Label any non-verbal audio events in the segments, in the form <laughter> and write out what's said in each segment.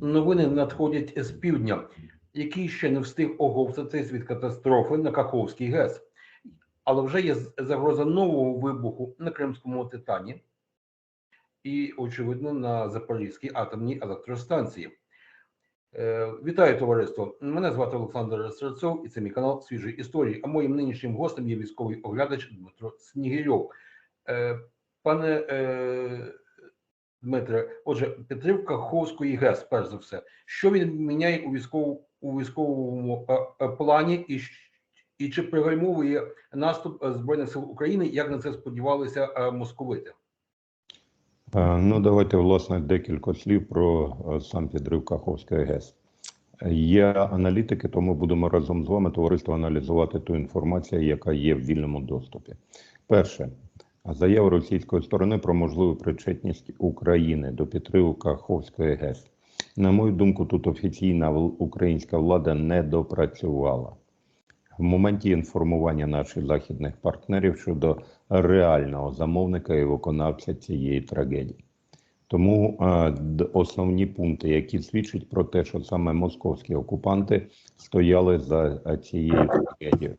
новини надходять з півдня, який ще не встиг оговтатись від катастрофи на Каховській ГЕС. Але вже є загроза нового вибуху на Кримському Титані і, очевидно, на Запорізькій атомній електростанції. Е, Вітаю товариство! Мене звати Олександр Серцов, і це мій канал Свіжі історії. А моїм нинішнім гостем є військовий оглядач Дмитро Снігирьов. Е, Пане е, Дмитре, отже, підтримка Ховської ГЕС, перш за все, що він міняє у військовому у військовому е, е, плані, і, і чи пригальмовує наступ е, збройних сил України, як на це сподівалися московити? Ну, давайте власне декілька слів про сам підрив Каховської ГЕС. Є аналітики, тому будемо разом з вами товариство аналізувати ту інформацію, яка є в вільному доступі. Перше, заява російської сторони про можливу причетність України до підриву Каховської ГЕС. На мою думку, тут офіційна українська влада не допрацювала. В моменті інформування наших західних партнерів щодо реального замовника і виконавця цієї трагедії. Тому е, основні пункти, які свідчать про те, що саме московські окупанти стояли за е, цією трагедією.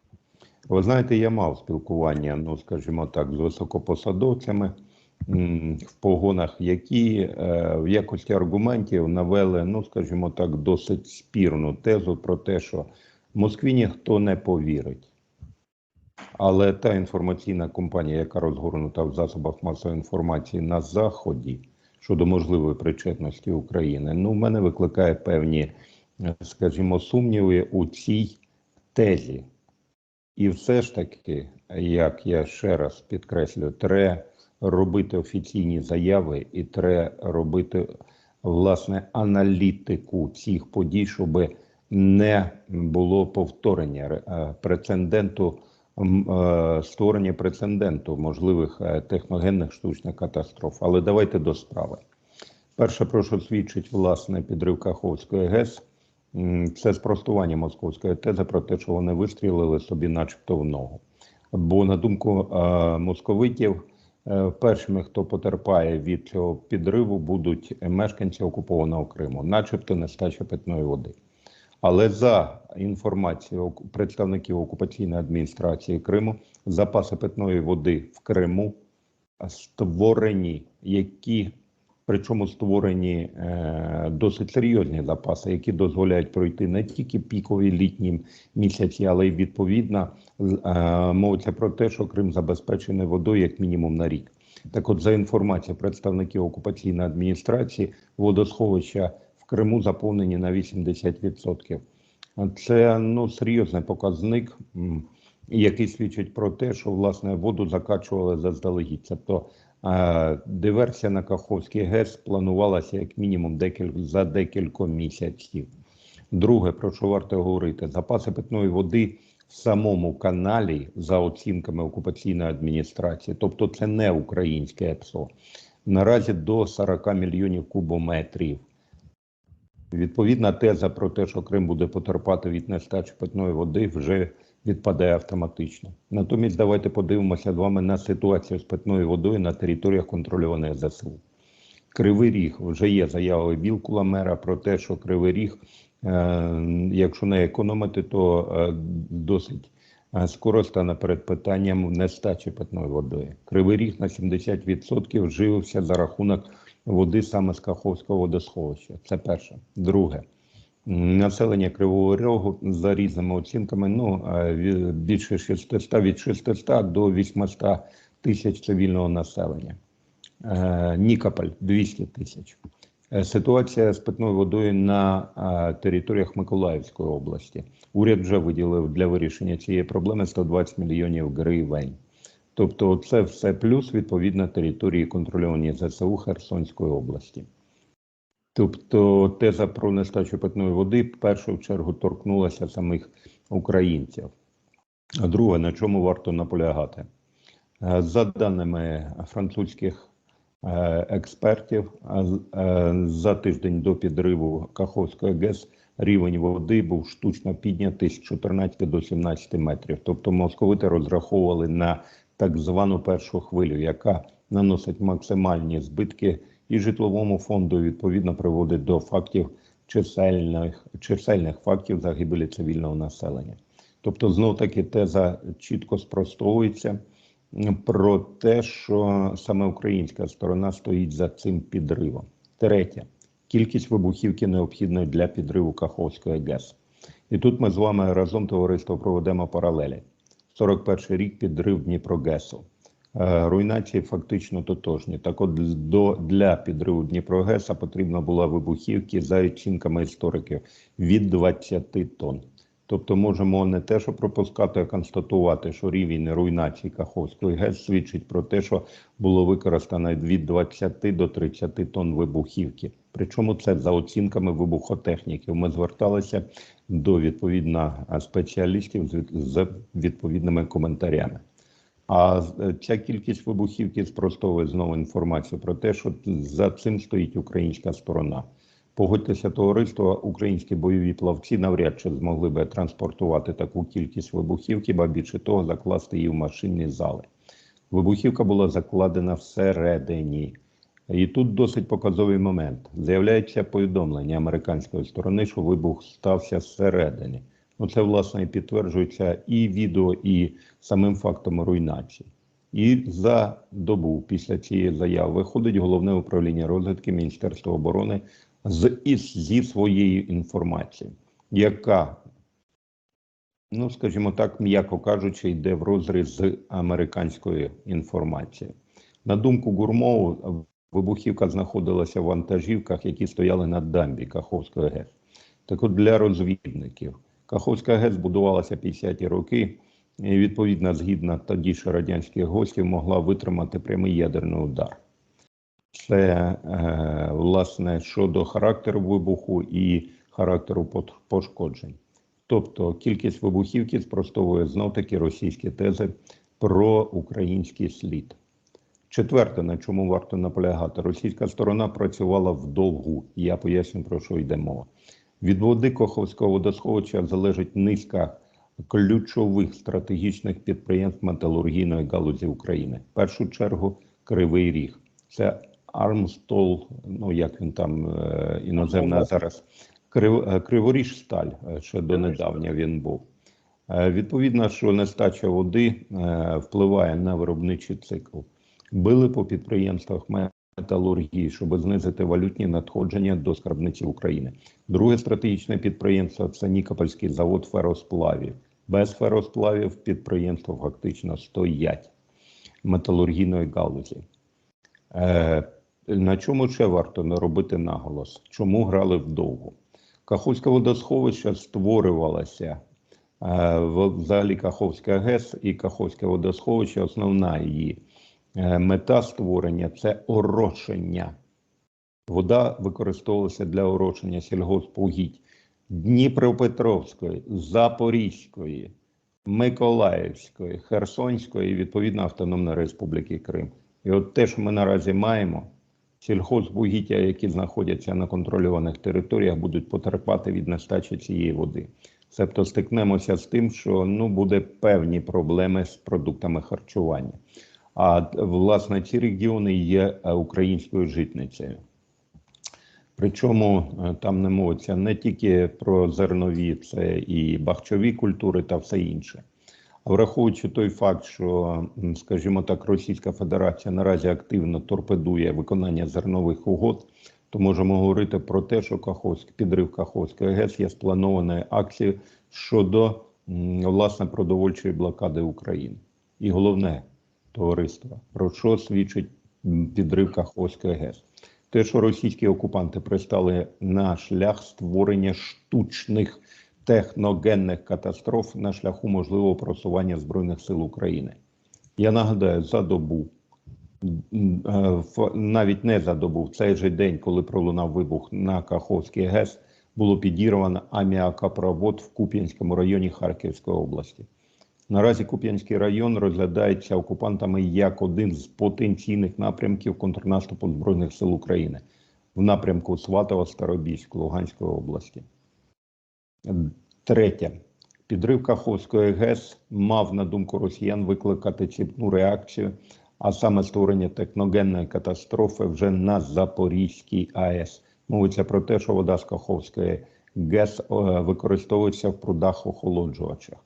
Ви знаєте, я мав спілкування, ну скажімо так, з високопосадовцями в погонах, які е, в якості аргументів навели, ну скажімо так, досить спірну тезу про те, що в Москві ніхто не повірить. Але та інформаційна компанія, яка розгорнута в засобах масової інформації на Заході щодо можливої причетності України, ну, в мене викликає певні, е, скажімо, сумніви у цій тезі. І все ж таки, як я ще раз підкреслю, треба робити офіційні заяви і треба робити власне аналітику цих подій, щоб не було повторення е, прецеденту е, створення прецеденту можливих е, техногенних штучних катастроф. Але давайте до справи. Перше, про що свідчить власне підрив Каховської ГЕС, це спростування московської тези про те, що вони вистрілили собі, начебто, в ногу. Бо, на думку е, московитів, е, першими, хто потерпає від цього підриву, будуть мешканці окупованого Криму, начебто нестача питної води. Але за інформацією представників окупаційної адміністрації Криму, запаси питної води в Криму створені, які причому створені е, досить серйозні запаси, які дозволяють пройти не тільки пікові літні місяці, але й відповідно е, мовиться про те, що Крим забезпечений водою як мінімум на рік. Так, от, за інформацією представників окупаційної адміністрації, водосховища в Криму заповнені на 80%. Це ну серйозний показник, який свідчить про те, що власне воду закачували заздалегідь. Тобто диверсія на Каховський ГЕС планувалася як мінімум декіль, за декілька місяців. Друге, про що варто говорити, запаси питної води в самому каналі за оцінками окупаційної адміністрації, тобто це не українське ЕПСО, наразі до 40 мільйонів кубометрів. Відповідна теза про те, що Крим буде потерпати від нестачі питної води, вже відпадає автоматично. Натомість, давайте подивимося з вами на ситуацію з питною водою на територіях контрольованих ЗСУ. Кривий Ріг вже є заяви Вілкула мера про те, що Кривий Ріг, е, якщо не економити, то е, досить е, скоро стане перед питанням нестачі питної води. Кривий Ріг на 70% живився за рахунок води саме з Каховського водосховища. Це перше. Друге. Населення Кривого Рогу за різними оцінками, ну більше 600, від 600 до 800 тисяч цивільного населення. Е, Нікополь 200 тисяч. Е, Ситуація з питною водою на е, територіях Миколаївської області. Уряд вже виділив для вирішення цієї проблеми 120 мільйонів гривень. Тобто, це все плюс відповідно території контрольовані ЗСУ Херсонської області. Тобто теза про нестачу питної води в першу чергу торкнулася самих українців. А друге, на чому варто наполягати? Е, За даними французьких е, експертів, е, за тиждень до підриву Каховської ГЕС рівень води був штучно піднятий з 14 до 17 метрів. Тобто московити розраховували на так звану першу хвилю, яка наносить максимальні збитки і житловому фонду, відповідно приводить до фактів чисельних, чисельних фактів загибелі цивільного населення. Тобто, знов таки теза чітко спростовується про те, що саме українська сторона стоїть за цим підривом. Третє кількість вибухівки необхідної для підриву Каховської ГЕС. І тут ми з вами разом товариство проведемо паралелі. 41 рік підрив Дніпрогесу. Е, Руйнації фактично тотожні. Так от до, для підриву Дніпрогеса потрібна була вибухівки за оцінками істориків від 20 тонн. Тобто можемо не те, що пропускати, а констатувати, що рівень руйнації Каховської ГЕС свідчить про те, що було використано від 20 до 30 тонн вибухівки. Причому це за оцінками вибухотехніків. Ми зверталися до відповідно спеціалістів з відповідними коментарями. А е, ця кількість вибухівки спростовує знову інформацію про те, що за цим стоїть українська сторона. Погодьтеся, товариство, українські бойові плавці навряд чи змогли би транспортувати таку кількість вибухівки, ба більше того, закласти її в машинні зали. Вибухівка була закладена всередині. І тут досить показовий момент. З'являється повідомлення американської сторони, що вибух стався всередині. Ну, це, власне, і підтверджується і відео, і самим фактом руйнації. І за добу після цієї заяви виходить головне управління розвідки Міністерства оборони з із, зі своєю інформацією, яка, ну скажімо так, м'яко кажучи, йде в розріз з американською інформацією. На думку Гурмову, вибухівка знаходилася в вантажівках, які стояли на дамбі Каховської ГЕС. Так от для розвідників Каховська ГЕС будувалася 50-ті роки. І відповідно, згідно тоді ще радянських гостів, могла витримати прямий ядерний удар. Це е, власне щодо характеру вибуху і характеру пошкоджень. Тобто кількість вибухівки спростовує знов таки російські тези про український слід. Четверте, на чому варто наполягати, російська сторона працювала вдовгу. Я поясню, про що йде мова. Від води Коховського водосховища залежить низка ключових стратегічних підприємств металургійної галузі України. В першу чергу Кривий Ріг. Це Армстол, ну як він там е, іноземна зараз, Крив, е, Криворіжсталь, е, ще донедавня він був. Відповідно, що нестача води впливає на виробничий цикл. Били по підприємствах металургії, щоб знизити валютні надходження до скарбниці України. Друге стратегічне підприємство це Нікопольський завод феросплавів. Без феросплавів підприємства фактично стоять металургійної галузі. Е, на чому ще варто не робити наголос? Чому грали вдовго? Каховське водосховище створювалося е, в залі Каховська ГЕС і Каховське водосховище. Основна її мета створення це орошення. Вода використовувалася для орошення сільгоспугідь Дніпропетровської, Запорізької, Миколаївської, Херсонської і відповідно Автономної Республіки Крим. І от те, що ми наразі маємо, сільхозвугіття, які знаходяться на контрольованих територіях, будуть потерпати від нестачі цієї води. Себто стикнемося з тим, що ну буде певні проблеми з продуктами харчування. А власне ці регіони є е, українською житницею. Причому е, там не мовиться не тільки про зернові, це і бахчові культури та все інше. А враховуючи той факт, що, скажімо так, Російська Федерація наразі активно торпедує виконання зернових угод, то можемо говорити про те, що Каховськ, підрив Каховської ГЕС є спланованою акцією щодо власне продовольчої блокади України. І головне товариство, про що свідчить підрив Каховської ГЕС. Те, що російські окупанти пристали на шлях створення штучних техногенних катастроф на шляху можливого просування Збройних сил України. Я нагадаю, за добу, навіть не за добу, в цей же день, коли пролунав вибух на Каховський ГЕС, було підірвано аміакопровод в Куп'янському районі Харківської області. Наразі Куп'янський район розглядається окупантами як один з потенційних напрямків контрнаступу Збройних сил України в напрямку Сватова, Старобільськ, Луганської області. Третє. Підрив Каховської ГЕС мав, на думку росіян, викликати ціпну реакцію, а саме створення техногенної катастрофи вже на Запорізькій АЕС. Мовиться про те, що вода з Каховської ГЕС е, використовується в прудах охолоджувачах.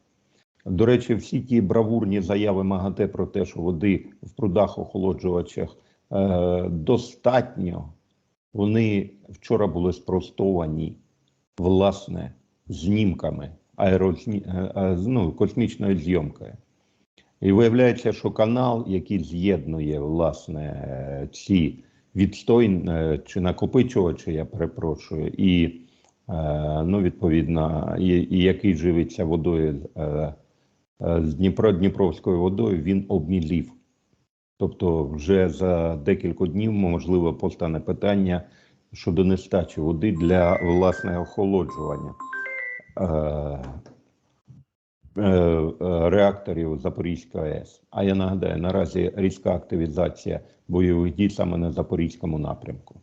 До речі, всі ті бравурні заяви МАГАТЕ про те, що води в прудах охолоджувачах е, достатньо, вони вчора були спростовані власне знімками аерозні... е, е, ну, космічною зйомкою. І виявляється, що канал, який з'єднує власне ці відстойні е, чи накопичувачі, я перепрошую, і е, ну, відповідно, і, і який живиться водою е, з Дніпро Дніпровською водою, він обмілів. Тобто, вже за декілька днів можливо постане питання щодо нестачі води для власне охолоджування. Е, е, е, реакторів Запорізької АЕС. А я нагадаю, наразі різка активізація бойових дій саме на Запорізькому напрямку.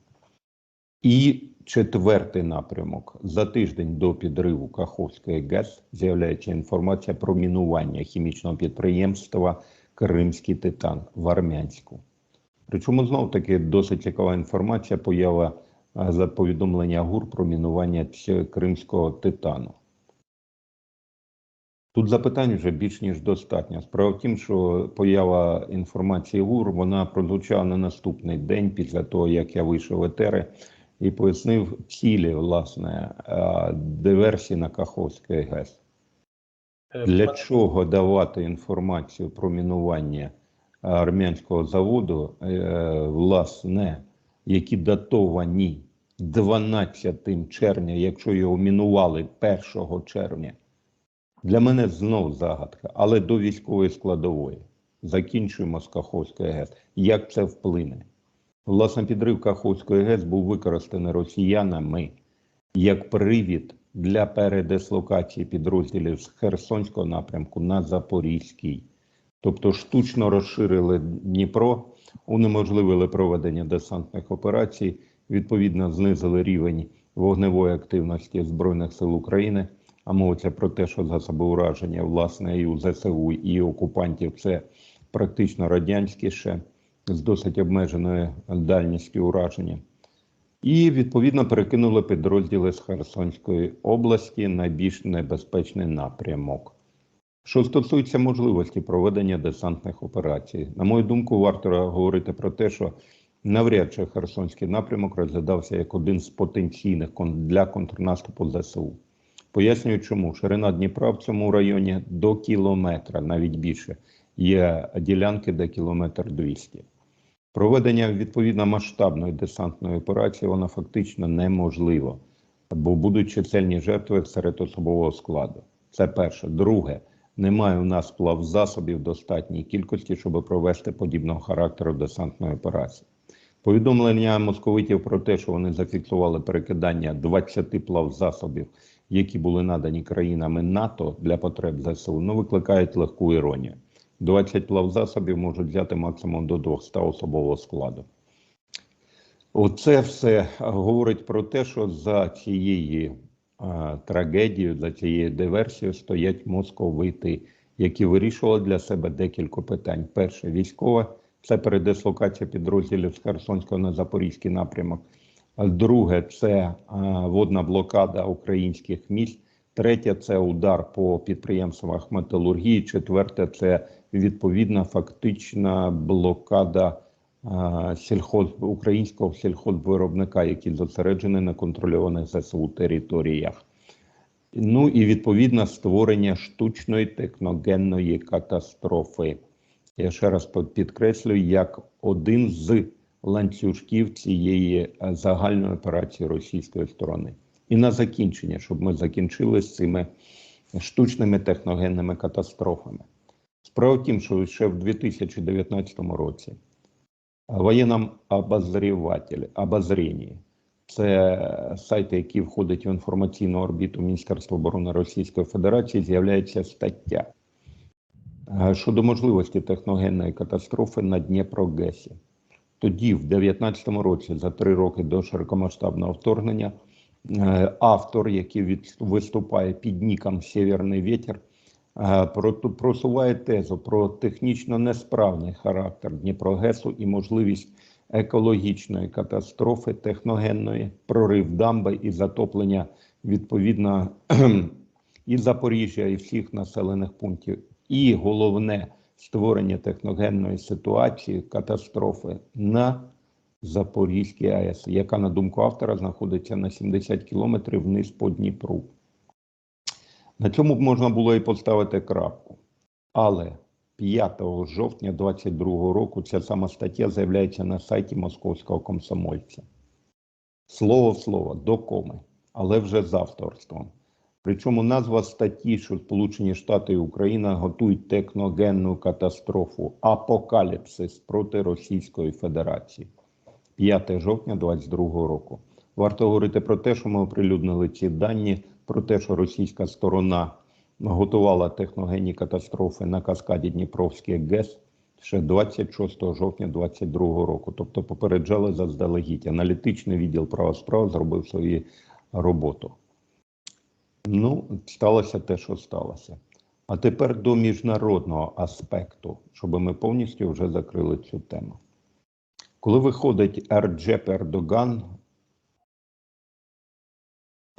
І четвертий напрямок. За тиждень до підриву Каховської ГЕС з'являється інформація про мінування хімічного підприємства Кримський Титан в Армянську. Причому знов таки досить цікава інформація, поява е, за повідомлення ГУР про мінування кримського титану. Тут запитань вже більш ніж достатньо. Справа в тім, що поява інформації ГУР вона прозвучала на наступний день після того, як я вийшов в етери і пояснив цілі власне е, диверсії на Каховській ГЕС. Е, Для чого давати інформацію про мінування армянського заводу, е, власне, які датовані 12 червня, якщо його мінували 1 червня? Для мене знов загадка, але до військової складової. Закінчуємо з Каховської ГЕС. Як це вплине? Власне, підрив Каховської ГЕС був використаний росіянами як привід для передислокації підрозділів з Херсонського напрямку на Запорізький. Тобто штучно розширили Дніпро, унеможливили проведення десантних операцій, відповідно знизили рівень вогневої активності Збройних сил України. А мовиться про те, що засоби ураження власне і у ЗСУ, і окупантів це практично радянські ще з досить обмеженою дальністю ураження. І відповідно перекинули підрозділи з Херсонської області на більш небезпечний напрямок. Що стосується можливості проведення десантних операцій, на мою думку, варто говорити про те, що навряд чи Херсонський напрямок розглядався як один з потенційних для контрнаступу ЗСУ. Пояснюю, чому ширина Дніпра в цьому районі до кілометра, навіть більше. Є ділянки, де кілометр 200. Проведення відповідно масштабної десантної операції воно фактично неможливо, бо будуть чисельні жертви серед особового складу. Це перше. Друге, немає у нас плавзасобів достатньої кількості, щоб провести подібного характеру десантної операції. Повідомлення московитів про те, що вони зафіксували перекидання 20 плавзасобів, які були надані країнами НАТО для потреб ЗСУ, ну, викликають легку іронію. 20 плавзасобів можуть взяти максимум до 200 особового складу. Оце все говорить про те, що за цією е, трагедією, за цією диверсією стоять московити, які вирішували для себе декілька питань. Перше військове це передислокація підрозділів з Херсонського на Запорізький напрямок. Друге це е, водна блокада українських міст. Третє це удар по підприємствах металургії. Четверте це відповідна фактична блокада сільхоз українського сільхозвиробника, який зосереджений на контрольованих ЗСУ територіях. Ну і відповідно створення штучної техногенної катастрофи. Я ще раз підкреслюю, як один з ланцюжків цієї е, загальної операції російської сторони. І на закінчення, щоб ми закінчили з цими штучними техногенними катастрофами. Справа в тім, що ще в 2019 році воєнним обозріватель, обозріння, це сайт, який входить в інформаційну орбіту Міністерства оборони Російської Федерації, з'являється стаття е, щодо можливості техногенної катастрофи на Дніпрогесі. Тоді, в 2019 році, за три роки до широкомасштабного вторгнення, е, автор, який виступає під ніком Сєвєрний вітер, просуває тезу про технічно несправний характер Дніпрогесу і можливість екологічної катастрофи, техногенної, прорив дамби і затоплення відповідно <clears throat> і Запоріжжя, і всіх населених пунктів. І головне створення техногенної ситуації, катастрофи на Запорізькій АЕС, яка, на думку автора, знаходиться на 70 кілометрів вниз по Дніпру. На цьому б можна було і поставити крапку. Але 5 жовтня 2022 року ця сама стаття з'являється на сайті Московського комсомольця. Слово в слово, до коми, але вже з авторством. Причому назва статті, що Сполучені Штати і Україна готують техногенну катастрофу, апокаліпсис проти Російської Федерації. 5 жовтня 2022 року. Варто говорити про те, що ми оприлюднили ці дані, про те, що російська сторона готувала техногенні катастрофи на каскаді Дніпровський ГЕС ще 26 жовтня 2022 року. Тобто попереджали заздалегідь. Аналітичний відділ права справ зробив свою роботу. Ну, сталося те, що сталося. А тепер до міжнародного аспекту, щоб ми повністю вже закрили цю тему. Коли виходить Ерджеп Ердоган,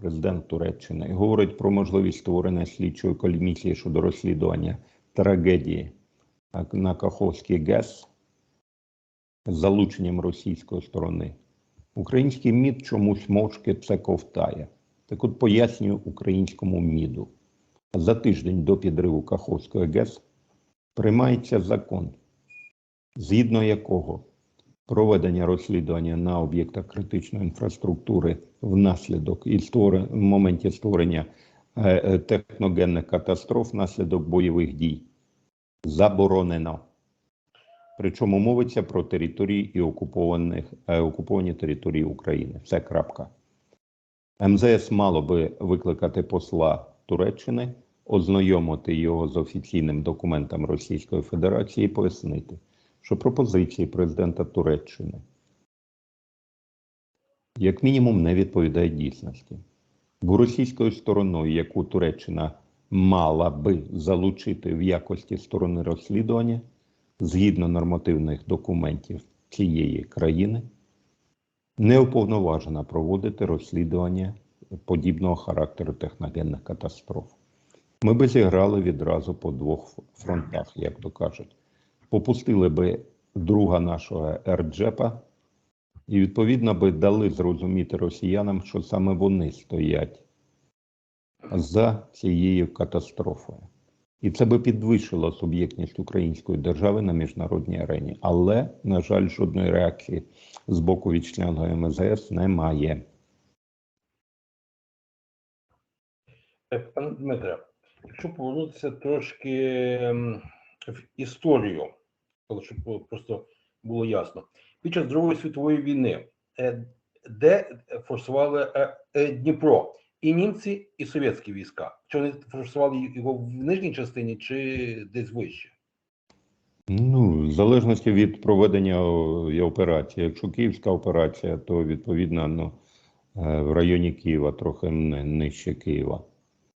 президент Туреччини, говорить про можливість створення слідчої комісії щодо розслідування трагедії на Каховський ГЕС з залученням російської сторони, український МІД чомусь мовчки це ковтає. Так от пояснюю українському МІДу. За тиждень до підриву Каховської ГЕС приймається закон, згідно якого проведення розслідування на об'єктах критичної інфраструктури внаслідок і створи, в моменті створення е, е, техногенних катастроф внаслідок бойових дій заборонено. Причому мовиться про території і окупованих, е, окуповані території України. Все крапка. МЗС мало би викликати посла Туреччини, ознайомити його з офіційним документом Російської Федерації і пояснити, що пропозиції президента Туреччини як мінімум не відповідають дійсності. Бо російською стороною, яку Туреччина мала би залучити в якості сторони розслідування, згідно нормативних документів цієї країни, не уповноважена проводити розслідування подібного характеру техногенних катастроф. Ми би зіграли відразу по двох фронтах, як то кажуть. Попустили би друга нашого Ерджепа, і відповідно би дали зрозуміти росіянам, що саме вони стоять за цією катастрофою. І це би підвищило суб'єктність української держави на міжнародній арені. Але, на жаль, жодної реакції з боку вітчизняного МЗС немає. Пане Дмитре, якщо повернутися трошки ем, в історію, щоб просто було ясно, під час Другої світової війни, е, де форсували е, е, Дніпро, і німці, і совєтські війська. Чи вони форсували його в нижній частині, чи десь вище? Ну, в залежності від проведення операції. Якщо київська операція, то відповідно ну, в районі Києва, трохи ни- нижче Києва.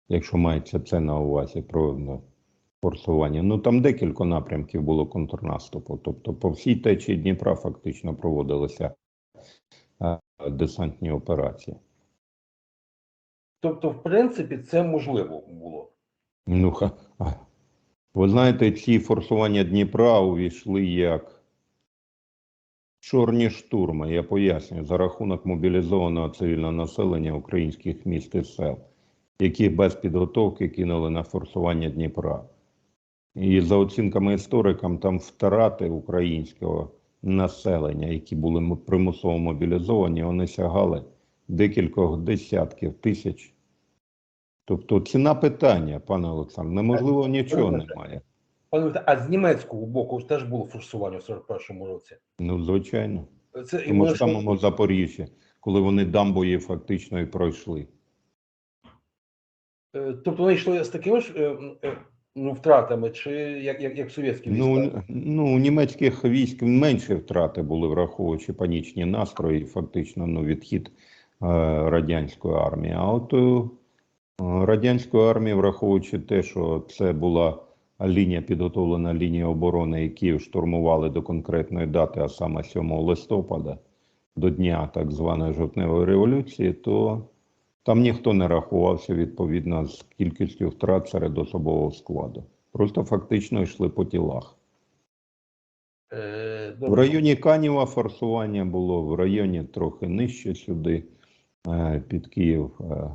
Якщо мається це на увазі про ну, форсування. Ну там декілька напрямків було контрнаступу. Тобто по всій течії Дніпра фактично проводилися е, десантні операції. Тобто, в принципі, це можливо було. Ну, ха, ви знаєте, ці форсування Дніпра увійшли як чорні штурми. Я пояснюю, за рахунок мобілізованого цивільного населення українських міст і сел, які без підготовки кинули на форсування Дніпра. І за оцінками історикам, там втрати українського населення, які були примусово мобілізовані, вони сягали декількох десятків тисяч. Тобто ціна питання, пане Олександр, неможливо нічого немає. Пане а з німецького боку теж було форсування в 41-му році. Ну, звичайно. Це і Тому ж самому Запоріжжі, коли вони дамбою фактично і пройшли. Е, Тобто вони йшли з такими ж е, е, ну, втратами, чи як, як, як совєтські війська? Ну, ну, у німецьких військ менші втрати були, враховуючи панічні настрої, фактично ну, відхід е, радянської армії. А от е, радянської армії, враховуючи те, що це була лінія підготовлена лінія оборони, і Київ штурмували до конкретної дати, а саме 7 листопада, до дня так званої жовтневої революції, то там ніхто не рахувався відповідно з кількістю втрат серед особового складу. Просто фактично йшли по тілах. Е, В районі Канєва форсування було, в районі трохи нижче сюди, е, під Київ, е,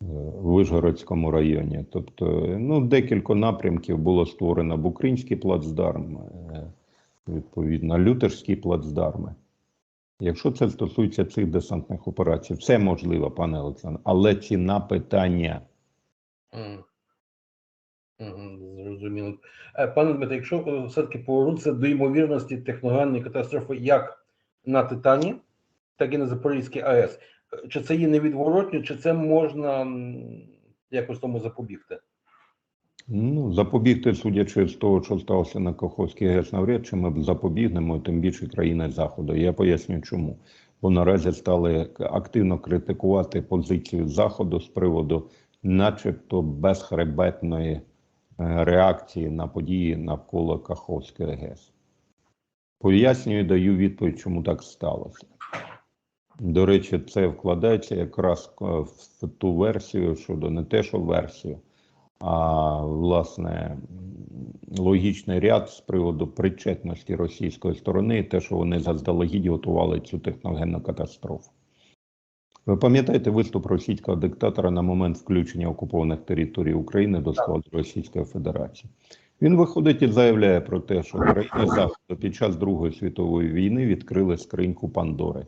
в Вишгородському районі. Тобто, ну, декілька напрямків було створено Букринський плацдарм, е, відповідно, Лютерські плацдарми. Якщо це стосується цих десантних операцій, все можливо, пане Олександр, але ціна питання. Зрозуміло. Е, Пане Дмитро, якщо е, все-таки повернутися до ймовірності техногенної катастрофи як на Титані, так і на Запорізькій АЕС, е, чи це є невідворотньо, чи це можна якось тому запобігти? Ну, запобігти, судячи з того, що сталося на Каховській ГЕС, навряд чи ми запобігнемо, тим більше країни Заходу. Я поясню чому. Бо наразі стали активно критикувати позицію Заходу з приводу, начебто, безхребетної е, реакції на події навколо Каховської ГЕС. Пояснюю, даю відповідь, чому так сталося. До речі, це вкладається якраз е, в ту версію щодо не те, що версію, а власне логічний ряд з приводу причетності російської сторони, і те, що вони заздалегідь готували цю техногенну катастрофу. Ви пам'ятаєте виступ російського диктатора на момент включення окупованих територій України до складу Російської Федерації? Він виходить і заявляє про те, що країни Заходу під час Другої світової війни відкрили скриньку Пандори,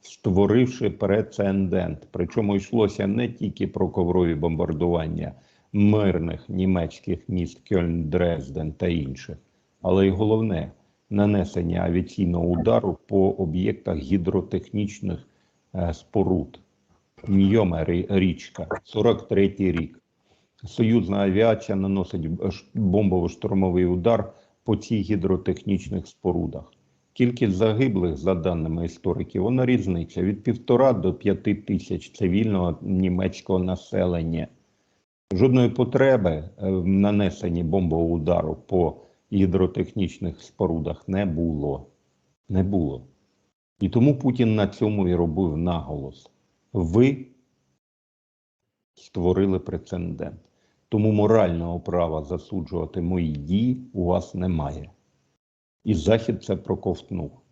створивши прецедент. Причому йшлося не тільки про коврові бомбардування мирних німецьких міст Кьольн, Дрезден та інших, але й головне нанесення авіаційного удару по об'єктах гідротехнічних е, споруд. Ньоме річка, 43-й рік. Союзна авіація наносить бомбово-штурмовий удар по цих гідротехнічних спорудах. Кількість загиблих, за даними істориків, вона різниця від півтора до п'яти тисяч цивільного німецького населення. Жодної потреби е, в нанесенні бомбового удару по гідротехнічних спорудах не було. Не було. І тому Путін на цьому і робив наголос. Ви створили прецедент. Тому морального права засуджувати мої дії у вас немає. І Захід це проковтнув.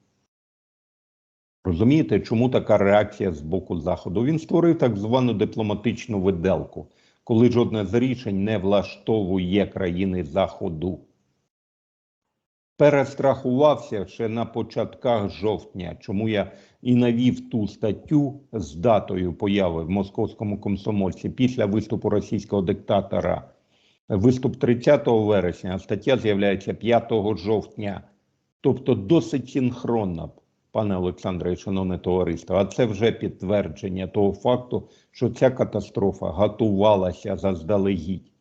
Розумієте, чому така реакція з боку Заходу? Він створив так звану дипломатичну виделку, коли жодне з рішень не влаштовує країни Заходу. Перестрахувався ще на початках жовтня, чому я і навів ту статтю з датою появи в московському комсомольці після виступу російського диктатора. Виступ 30 вересня, а стаття з'являється 5 жовтня. Тобто досить синхронно, пане Олександре, і шановне товариство. А це вже підтвердження того факту, що ця катастрофа готувалася заздалегідь.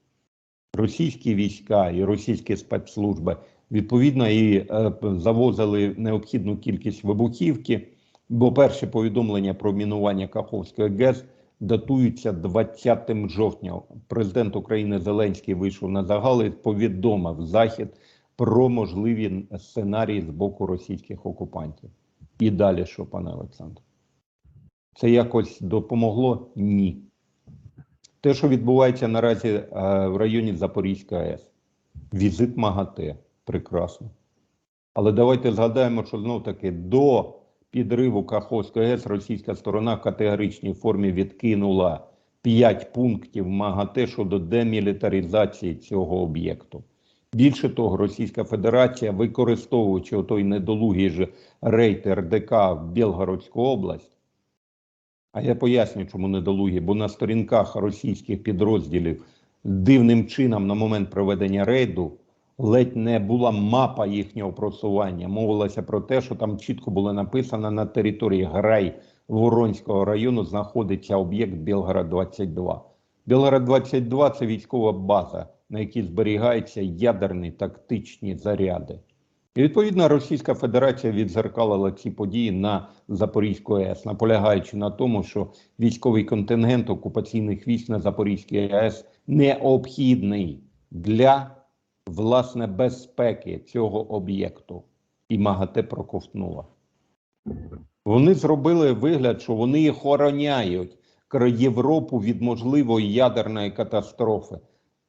Російські війська і російські спецслужби відповідно і е, завозили необхідну кількість вибухівки, бо перші повідомлення про мінування Каховської ГЕС датуються 20 жовтня. Президент України Зеленський вийшов на загал і повідомив Захід про можливі сценарії з боку російських окупантів. І далі що, пане Олександр? Це якось допомогло? Ні. Те, що відбувається наразі е, в районі Запорізької АЕС, візит МАГАТЕ, прекрасно. Але давайте згадаємо, що знов таки до підриву Каховської АЕС російська сторона в категоричній формі відкинула 5 пунктів МАГАТЕ щодо демілітаризації цього об'єкту. Більше того, Російська Федерація, використовуючи той недолугий же рейд РДК в Білгородську область, а я поясню, чому недолугі, бо на сторінках російських підрозділів дивним чином на момент проведення рейду ледь не була мапа їхнього просування. Мовилося про те, що там чітко було написано на території Грай Воронського району знаходиться об'єкт Білгород 22. Білгород 22 це військова база, на якій зберігаються ядерні тактичні заряди. І відповідно Російська Федерація відзеркалила ці події на Запорізьку АЕС, наполягаючи на тому, що військовий контингент окупаційних військ на Запорізькій АЕС необхідний для власне безпеки цього об'єкту. І МАГАТЕ проковтнула. Вони зробили вигляд, що вони охороняють Європу від можливої ядерної катастрофи.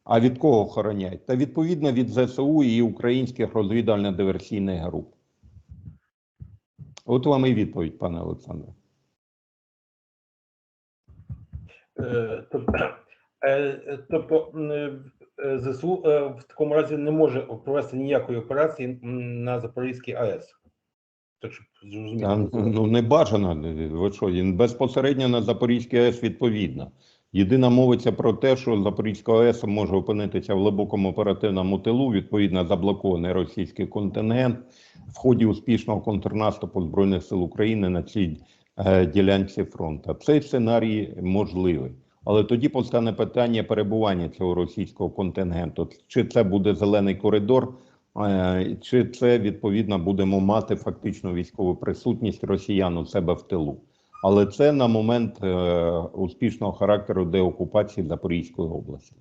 А від кого охороняють? Та відповідно від ЗСУ і українських розвідувально-диверсійних груп. От вам і відповідь, пане Олександре. Е, Тобто, е, е, тобто ЗСУ в такому разі не може провести ніякої операції на Запорізькій АЕС. Так, щоб зрозуміти. Ну не бажано. Ви що, безпосередньо на Запорізькій АЕС відповідно. Єдина мовиться про те, що Запорізька АЕС може опинитися в глибокому оперативному тилу, відповідно заблокований російський контингент в ході успішного контрнаступу Збройних сил України на цій е, ділянці фронту. Цей сценарій можливий. Але тоді постане питання перебування цього російського контингенту. Чи це буде зелений коридор, е, чи це відповідно будемо мати фактичну військову присутність росіян у себе в тилу. Але це на момент е, успішного характеру деокупації Запорізької області.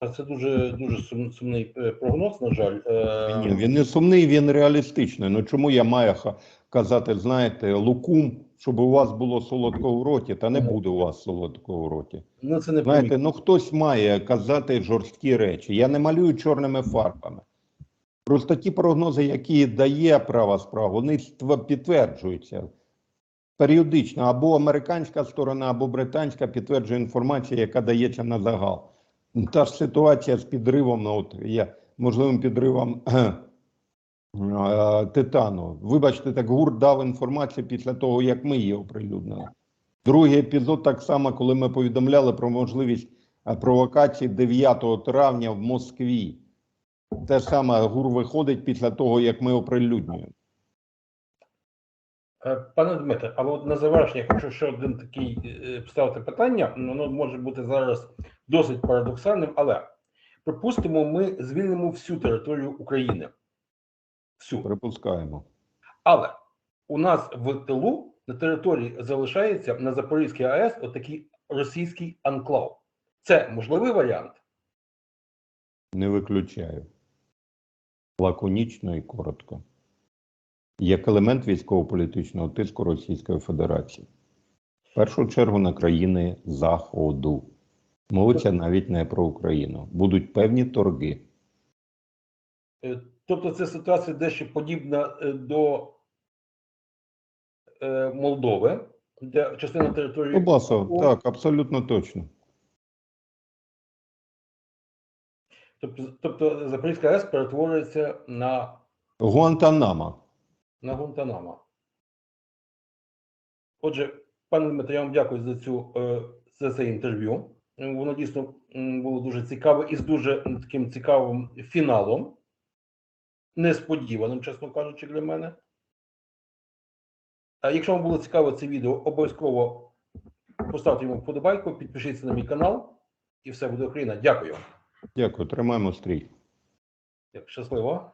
А Це дуже дуже сум- сумний е, прогноз, на жаль. Е, Ні, він не сумний, він реалістичний. Ну чому я маю казати, знаєте, лукум, щоб у вас було солодко в роті, та не буде у вас солодкого в роті. Ну це не Знаєте, ну хтось має казати жорсткі речі. Я не малюю чорними фарбами. Просто ті прогнози, які дає права справа, вони підтверджуються періодично. Або американська сторона, або британська підтверджує інформацію, яка дається на загал. Та ж ситуація з підривом, ну, от я можливим підривом <clears throat> титану. Вибачте, так гурт дав інформацію після того, як ми її оприлюднили. Другий епізод так само, коли ми повідомляли про можливість е, провокації 9 травня в Москві. Те ж саме ГУР виходить після того, як ми оприлюднюємо. Е, Пане Дмитре, а от на завершення я хочу ще один такий е, поставити питання. Воно може бути зараз досить парадоксальним, але припустимо, ми звільнимо всю територію України. Всю. Припускаємо. Але у нас в тилу на території залишається на Запорізькій АЕС отакий російський анклав. Це можливий варіант? Не виключаю. Лаконічно і коротко. Як елемент військово-політичного тиску Російської Федерації. В першу чергу на країни Заходу. Мовиться навіть не про Україну. Будуть певні торги. Е, Тобто це ситуація дещо подібна е, до е, Молдови, де частина території Обасов, так, абсолютно точно. Тобто, тобто Запорізька АЕС перетворюється на, Гуантанамо. на Гуантанамо. Отже, пане Дмитро, я вам дякую за цю е, за це інтерв'ю. Воно дійсно було дуже цікаве і з дуже таким цікавим фіналом. Несподіваним, чесно кажучи, для мене. А якщо вам було цікаво це відео, обов'язково поставте йому вподобайку, підпишіться на мій канал, і все буде Україна. Дякую. Дякую, тримаємо стрій. Щасливо.